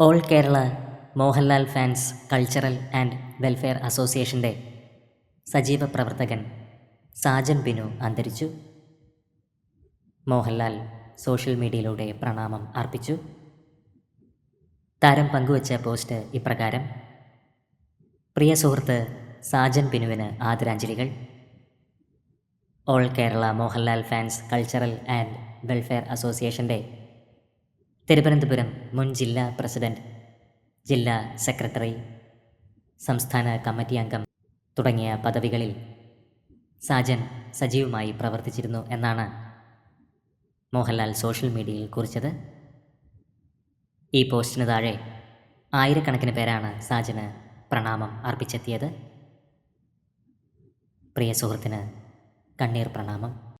All Kerala Mohanlal fans cultural and welfare അസോസിയേഷന്റെ സജീവ പ്രവർത്തകൻ സാജൻ ബിനു അന്തരിച്ചു. മോഹൻലാൽ സോഷ്യൽ മീഡിയയിലൂടെ പ്രണാമം അർപ്പിച്ചു. താരം പങ്കുവച്ച പോസ്റ്റ് ഇപ്രകാരം. പ്രിയ സുഹൃത്ത് സാജൻ ബിനുവിന് ആദരാഞ്ജലികൾ. All Kerala Mohanlal fans cultural and welfare അസോസിയേഷന്റെ തിരുവനന്തപുരം മുൻ ജില്ലാ പ്രസിഡന്റ് ജില്ലാ സെക്രട്ടറി സംസ്ഥാന കമ്മിറ്റി അംഗം തുടങ്ങിയ പദവികളിൽ സാജൻ സജീവമായി പ്രവർത്തിച്ചിരുന്നു എന്നാണ് മോഹൻലാൽ സോഷ്യൽ മീഡിയയിൽ കുറിച്ചത്. ഈ പോസ്റ്റിന് താഴെ ആയിരക്കണക്കിന് പേരാണ് സാജന് പ്രണാമം അർപ്പിച്ചെത്തിയത്. പ്രിയ സുഹൃത്തിന് കണ്ണീർ പ്രണാമം.